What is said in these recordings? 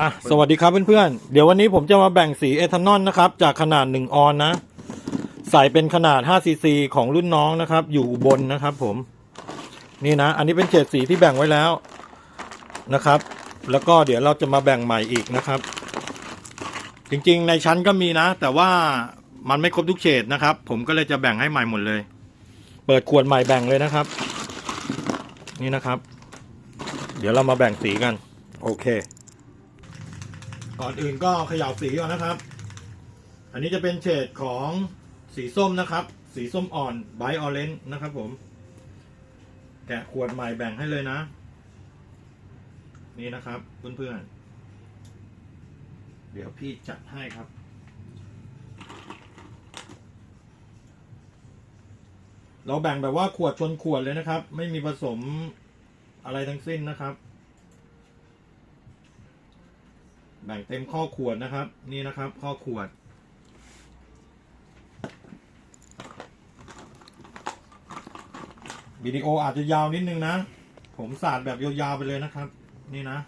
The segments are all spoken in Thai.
อะสวัสดีครับเพื่อนๆ เดี๋ยววันนี้ผมจะมาแบ่งสีเอทานอลนะครับ จากขนาด 1 ออนนะ ใส่เป็นขนาด5ซีซีของรุ่นน้องนะครับ อยู่บนนะครับผม นี่นะ อันนี้เป็นเฉดสีที่แบ่งไว้แล้วนะครับ แล้วก็เดี๋ยวเราจะมาแบ่งใหม่อีกนะครับ จริงๆในชั้นก็มีนะ แต่ว่ามันไม่ครบทุกเฉดนะครับ ผมก็เลยจะแบ่งให้ใหม่หมดเลย เปิดขวดใหม่แบ่งเลยนะครับ นี่นะครับ เดี๋ยวเรามาแบ่งสีกัน โอเค ก่อนอื่นก็เขย่าสีก่อนนะครับ อันนี้จะเป็นเฉดของสีส้มนะครับ สีส้มอ่อนไบออเรนจ์นะครับผม แกะขวดใหม่แบ่งให้เลยนะ นี่นะครับ เพื่อนๆ เดี๋ยวพี่จัดให้ครับเราแบ่งแบบว่าขวดชนขวดเลยนะครับ ไม่มีผสมอะไรทั้งสิ้นนะครับ แบ่งเต็มข้อขวดนะครับ นี่นะครับ ข้อขวด วิดีโออาจจะยาวนิดนึงนะ ผมสาดแบบยาวๆไปเลยนะครับ นี่นะ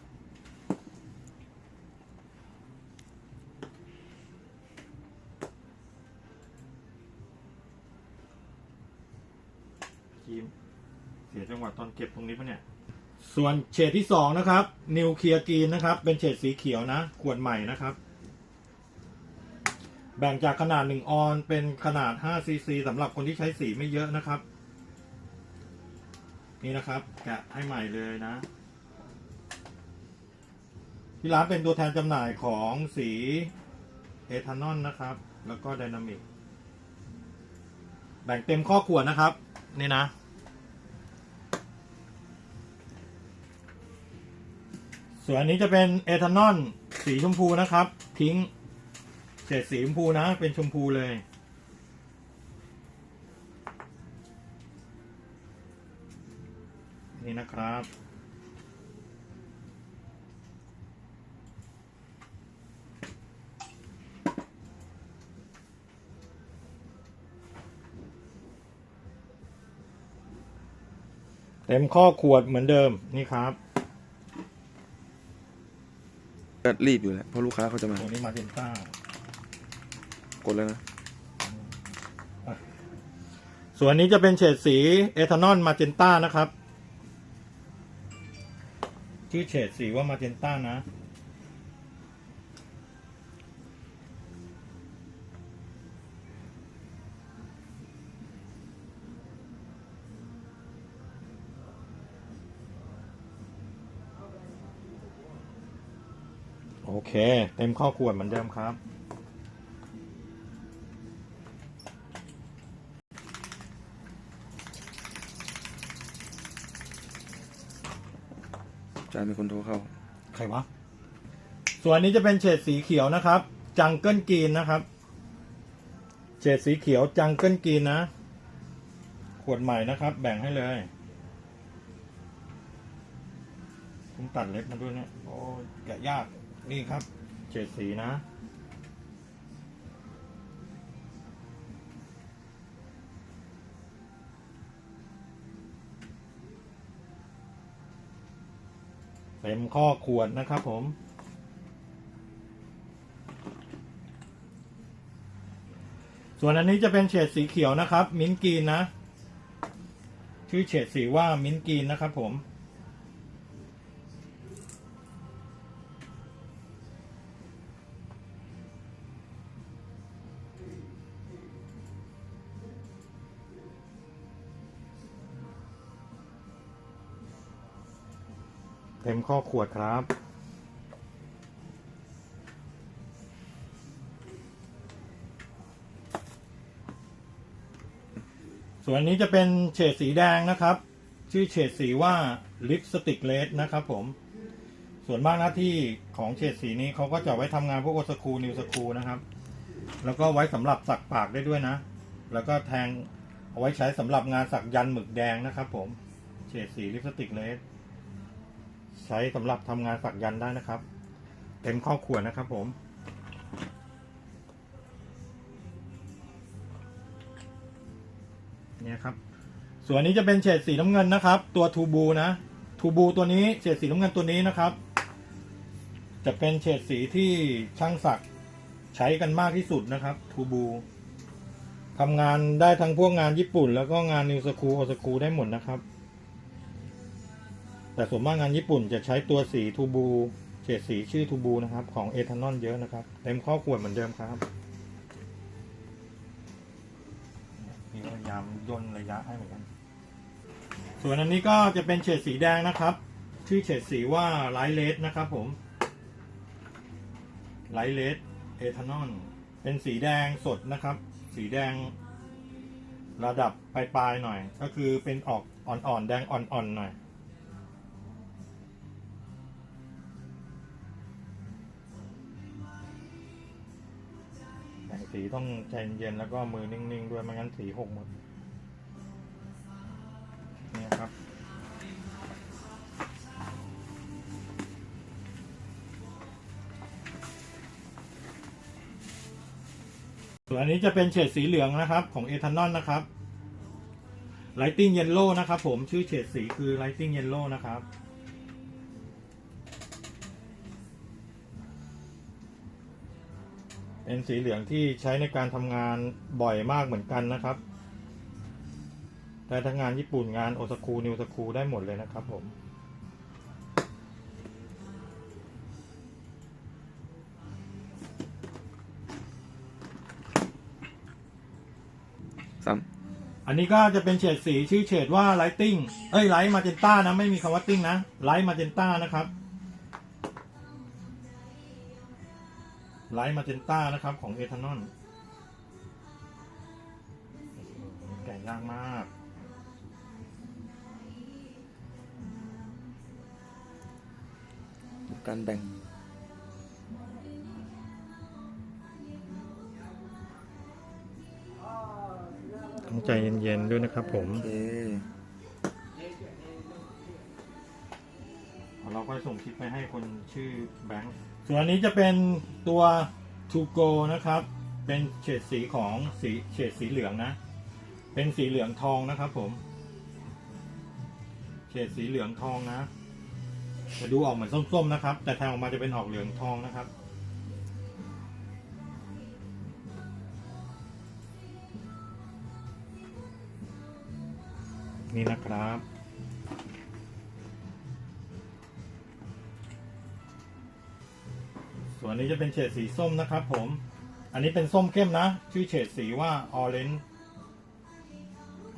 ทีมเสียจังหวะตอนเก็บตรงนี้ปะเนี่ย ส่วนเฉดที่สองนะครับนิวเคลียร์กรีนนะครับ เป็นเฉดสีเขียวนะ ขวดใหม่นะครับ แบ่งจากขนาด 1 ออนเป็นขนาด5ซีซีสำหรับคนที่ใช้สีไม่เยอะนะครับ นี่นะครับ แกะให้ใหม่เลยนะ ที่ร้านเป็นตัวแทนจำหน่ายของสีเอทานอลนะครับ แล้วก็ไดนามิก แบ่งเต็มข้อขวดนะครับ นี่นะ ส่วนอันนี้จะเป็นเอทานอลสีชมพูนะครับพิงเฉดสีชมพูนะ เป็นชมพูเลย นี่นะครับเต็มข้อขวดเหมือนเดิมนี่ครับ ก็รีบอยู่แหละเพราะลูกค้าเขาจะมา ตัวนี้มาเจนต้ากดแล้วนะ ส่วนอันนี้จะเป็นเฉดสีเอทานอลมาเจนต้านะครับ ชื่อเฉดสีว่ามาเจนต้านะ เค เต็มข้อขวดเหมือนเดิมครับ จานมีคนโทรเข้า ใครวะ ส่วนนี้จะเป็นเฉดสีเขียวนะครับ จังเกิลกรีนนะครับ เฉดสีเขียวจังเกิลกรีนนะ ขวดใหม่นะครับ แบ่งให้เลยผมตัดเล็บมาด้วยเนี่ย โอ้ยแกะยาก นี่ครับเฉดสีนะ เต็มข้อขวดนะครับผม ส่วนอันนี้จะเป็นเฉดสีเขียวนะครับ มิ้นกีนนะ ชื่อเฉดสีว่ามิ้นกีนนะครับผม เต็มข้อขวดครับ ส่วนนี้จะเป็นเฉดสีแดงนะครับ ชื่อเฉดสีว่าลิปสติกเลดนะครับผม ส่วนมากหน้าที่ของเฉดสีนี้เขาก็จะไว้ทำงานพวกโอสคูนิวสคูนะครับ แล้วก็ไว้สำหรับสักปากได้ด้วยนะ แล้วก็แทงเอาไว้ใช้สำหรับงานสักยันหมึกแดงนะครับผม เฉดสีลิปสติกเลด ใช้สำหรับทำงานสักยันได้นะครับ เต็มข้อขวดนะครับผมเนี่ยครับ ส่วนนี้จะเป็นเฉดสีน้ำเงินนะครับ ตัวทูบูนะทูบูตัวนี้เฉดสีน้ำเงินตัวนี้นะครับ จะเป็นเฉดสีที่ช่างศักใช้กันมากที่สุดนะครับทูบูทำงานได้ทั้งพวกงานญี่ปุ่น แล้วก็งานนิวสคูโอสคูได้หมดนะครับ แต่ส่วนมากงานญี่ปุ่นจะใช้ตัวสีทูบูเฉดสีชื่อทูบูนะครับ ของเอทานอลเยอะนะครับ เต็มข้อขวดเหมือนเดิมครับนี่พยายามย่นระยะให้เหมือนกันส่วนอันนี้ก็จะเป็นเฉดสีแดงนะครับ ชื่อเฉดสีว่าไลท์เลสนะครับผมไลท์เลสเอทานอลเป็นสีแดงสดนะครับ สีแดงระดับปลายๆหน่อย ก็คือเป็นออกอ่อนๆแดงอ่อนๆหน่อย สีต้องใจเย็นแล้วก็มือนิ่งๆด้วยไม่งั้นสีหกหมดนี่ครับ ส่วนอันนี้จะเป็นเฉดสีเหลืองนะครับ ของเอทานอลนะครับ Lighting Yellow นะครับผมชื่อเฉดสีคือ Lighting Yellow นะครับ เป็นสีเหลืองที่ใช้ในการทำงานบ่อยมากเหมือนกันนะครับแต่ทั้งงานญี่ปุ่นงานโอซากุนิวซากุได้หมดเลยนะครับผมซ้อันนี้ก็จะเป็นเฉดสีชื่อเฉดว่า lighting เอ้ย light magenta นะ ไม่มีคำว่า ting นะ light magenta นะครับ light magenta นะครับของเอทานอลแก่ยากมากำการแบ่งต้องใจเย็นๆด้วยนะครับผม โอเคเราก็ส่งคลิปไปให้คนชื่อแบงค์ ส่วนอันนี้จะเป็นตัว To Go นะครับ เป็นเฉดสีของสีเฉดสีเหลืองนะ เป็นสีเหลืองทองนะครับผม เฉดสีเหลืองทองนะ จะดูออกเหมือนส้มๆนะครับ แต่แทงออกมาจะเป็นออกเหลืองทองนะครับนี่นะครับ ส่วนนี้จะเป็นเฉดสีส้มนะครับผม อันนี้เป็นส้มเข้มนะ ชื่อเฉดสีว่า orange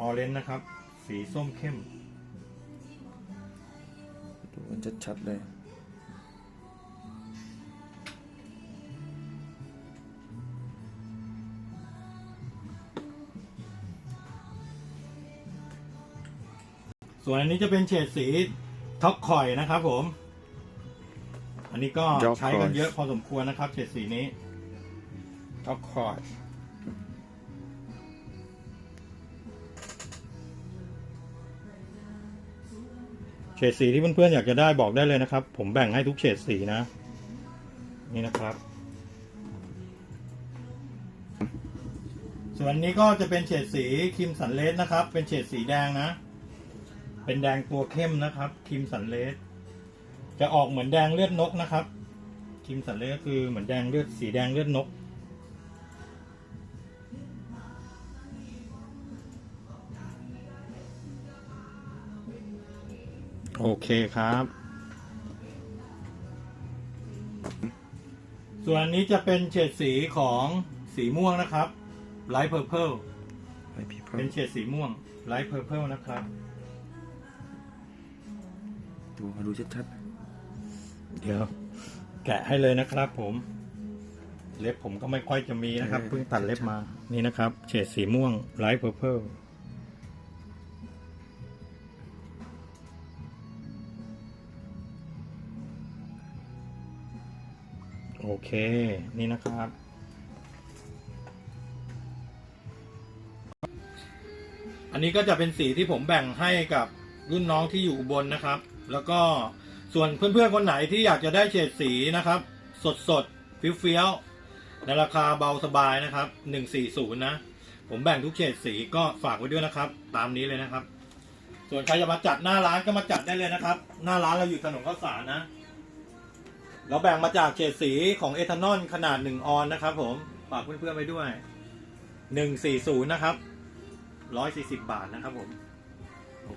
orange นะครับ สีส้มเข้ม ดูกันชัดๆเลย ส่วนอันนี้จะเป็นเฉดสีท็อกคอยนะครับผม อันนี้ก็ Turquoise ใช้กันเยอะพอสมควรนะครับเฉดสีนี้ท็อกคอยเฉดสีที่เพื่อนๆอยากจะได้บอกได้เลยนะครับ ผมแบ่งให้ทุกเฉดสีนะ นี่นะครับ ส่วนอันนี้ก็จะเป็นเฉดสีครีมสันเลสนะครับ เป็นเฉดสีแดงนะ เป็นแดงตัวเข้มนะครับครีมสันเลส จะออกเหมือนแดงเลือดนกนะครับครีมสันเลสก็คือเหมือนแดงเลือดสีแดงเลือดนก โอเคครับ ส่วนอันนี้จะเป็นเฉดสีของสีม่วงนะครับไลท์เพอร์เพลไอพีเพิ่เป็นเฉดสีม่วงไลท์เพอร์เพลนะครับ ดูมาดูชัด เดี๋ยว แกะให้เลยนะครับผม เล็บผมก็ไม่ค่อยจะมีนะครับเพิ่งตัดเล็บมานี่นะครับ เฉดสีม่วงไลท์เพอร์เพลโอเค นี่นะครับ อันนี้ก็จะเป็นสีที่ผมแบ่งให้กับรุ่นน้องที่อยู่อุบลนะครับ แล้วก็ ส่วนเพื่อนๆคนไหนที่อยากจะได้เฉดสีนะครับ สดสดๆเฟี้ยวๆในราคาเบาสบายนะครับ 140 นะ ผมแบ่งทุกเฉดสีก็ฝากไว้ด้วยนะครับ ตามนี้เลยนะครับ ส่วนใครจะมาจัดหน้าร้านก็มาจัดได้เลยนะครับ หน้าร้านเราอยู่ถนนข้าวสารนะ เราแบ่งมาจากเฉดสีของเอทานอลขนาด 1 ออนนะครับ ผมฝากเพื่อนๆไว้ด้วย 140 นะครับ 140 บาทนะครับผม